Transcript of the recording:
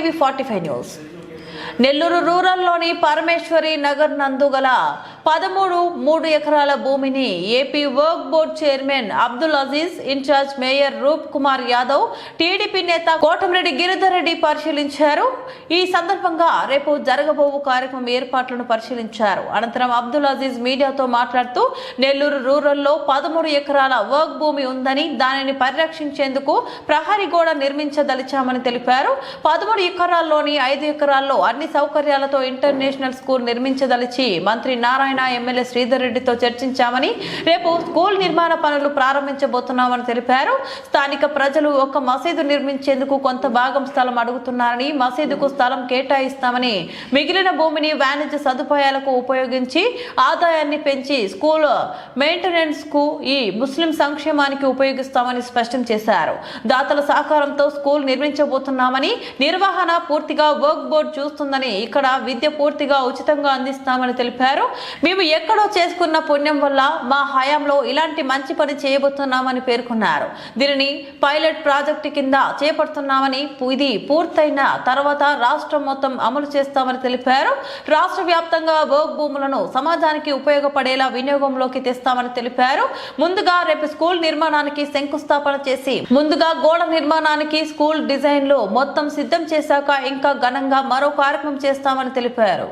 TV forty five news. Nellore రూరల్లోని Parameshwari Nagar నందు గల పదమూడు మూడు ఎకరాల భూమిని AP work board chairman Abdul Aziz in-charge mayor Roop Kumar Yadav TDP నేత కోటమిరెడ్డి గిరిధర్ రెడ్డి పరిశీలించారు. ఈ సందర్భంగా రేపు జరగబోవు కార్యక్రమం ఏర్పాట్లను పరిశీలించారు. అనంతరం అబ్దుల్ అజీజ్ మీడియాతో మాట్లాడుతూ నెల్లూరు రూరల్లో పదమూడు ఎకరాల వర్క్ భూమి ఉందని దానిని పరిరక్షించేందుకు ప్రహరీ గోడ నిర్మించదలిచామని తెలిపారు. పదమూడు ఎకరాల్లోని ఐదు ఎకరాల్లో అన్ని సౌకర్యాలతో ఇంటర్నేషనల్ స్కూల్ నిర్మించదలిచి మంత్రి నారాయణ నారాయణ ఎమ్మెల్యే శ్రీధర్ రెడ్డితో చర్చించామని రేపు స్కూల్ నిర్మాణ పనులు ప్రారంభించబోతున్నామని తెలిపారు. స్థానిక ప్రజలు ఒక మసీదు నిర్మించేందుకు కొంత భాగం స్థలం అడుగుతున్నారని మసీదుకు స్థలం కేటాయిస్తామని మిగిలిన భూమిని వాణిజ్య సదుపాయాలకు ఉపయోగించి ఆదాయాన్ని పెంచి స్కూల్ మెయింటెనెన్స్కు ఈ ముస్లిం సంక్షేమానికి ఉపయోగిస్తామని స్పష్టం చేశారు. దాతల సహకారంతో స్కూల్ నిర్మించబోతున్నామని నిర్వహణ పూర్తిగా వర్క్ బోర్డ్ చూస్తుందని ఇక్కడ విద్య పూర్తిగా ఉచితంగా అందిస్తామని తెలిపారు. మేము ఎక్కడో చేసుకున్న పుణ్యం వల్ల మా హయాంలో ఇలాంటి మంచి పని చేయబోతున్నామని పేర్కొన్నారు. దీనిని పైలట్ ప్రాజెక్టు కింద చేపడుతున్నామని ఇది పూర్తయిన తర్వాత రాష్ట్రం మొత్తం అమలు చేస్తామని తెలిపారు. రాష్ట్ర వ్యాప్తంగా వర్క్ భూములను సమాజానికి ఉపయోగపడేలా వినియోగంలోకి తెస్తామని తెలిపారు. ముందుగా రేపు స్కూల్ నిర్మాణానికి శంకుస్థాపన చేసి ముందుగా గోడ నిర్మాణానికి స్కూల్ డిజైన్లు మొత్తం సిద్ధం చేశాక ఇంకా ఘనంగా మరో కార్యక్రమం చేస్తామని తెలిపారు.